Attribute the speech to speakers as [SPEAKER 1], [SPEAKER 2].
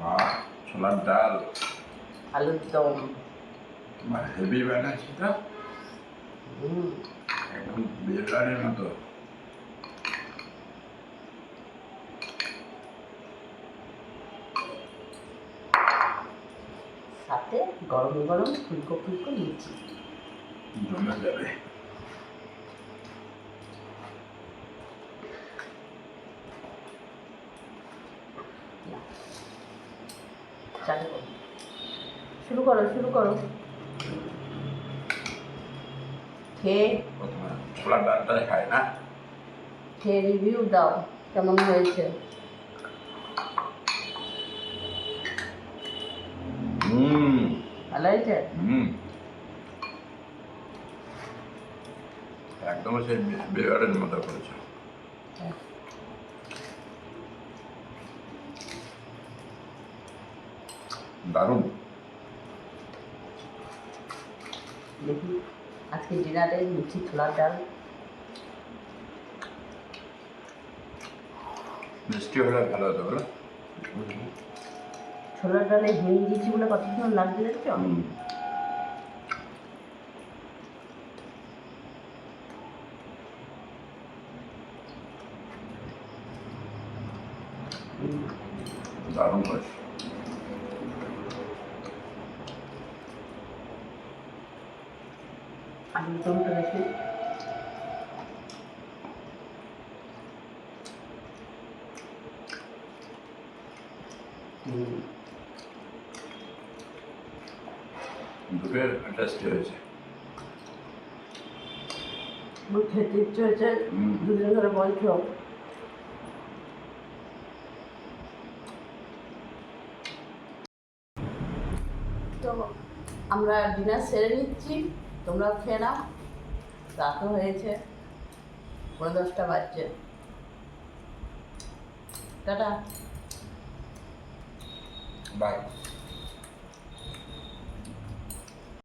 [SPEAKER 1] বা ছোলার ডাল।
[SPEAKER 2] আলুর দম।
[SPEAKER 1] বা হেভি বানাচ্ছি তো একদম বিরিয়ানির মতো।
[SPEAKER 2] সাথে গরম গরম ফুলকো ফুলকো লুচি।
[SPEAKER 1] জমে যাবে।
[SPEAKER 2] চালু করো। শুরু করো শুরু করো। খেয়ে
[SPEAKER 1] ছোলার ডালটা খায় না।
[SPEAKER 2] খেয়ে রিভিউ দাও কেমন হয়েছে।
[SPEAKER 1] হুম।
[SPEAKER 2] ভালো হয়েছে?
[SPEAKER 1] হুম। একদম সেই বিরিয়ানির মতো করেছে। দারুণ।
[SPEAKER 2] দেখি আজকে ডিনারে লুচি ছোলার ডাল।
[SPEAKER 1] মিষ্টি হলে ভালো হতো বলো।
[SPEAKER 2] ছোলার ডালে হিং দিয়েছি বলে কত সুন্দর লাগছে দেখছ?
[SPEAKER 1] হুম। দারুণ করেছে
[SPEAKER 2] আলুর দমটা খেতে হয়েছে। দুদিন ধরে বলছো তো আমরা ডিনার সেরে নিচ্ছি তোমরাও খেয়ে নাও। রাতও হয়েছে পনেরো দশটা বাজছে। টাটা।
[SPEAKER 1] বাই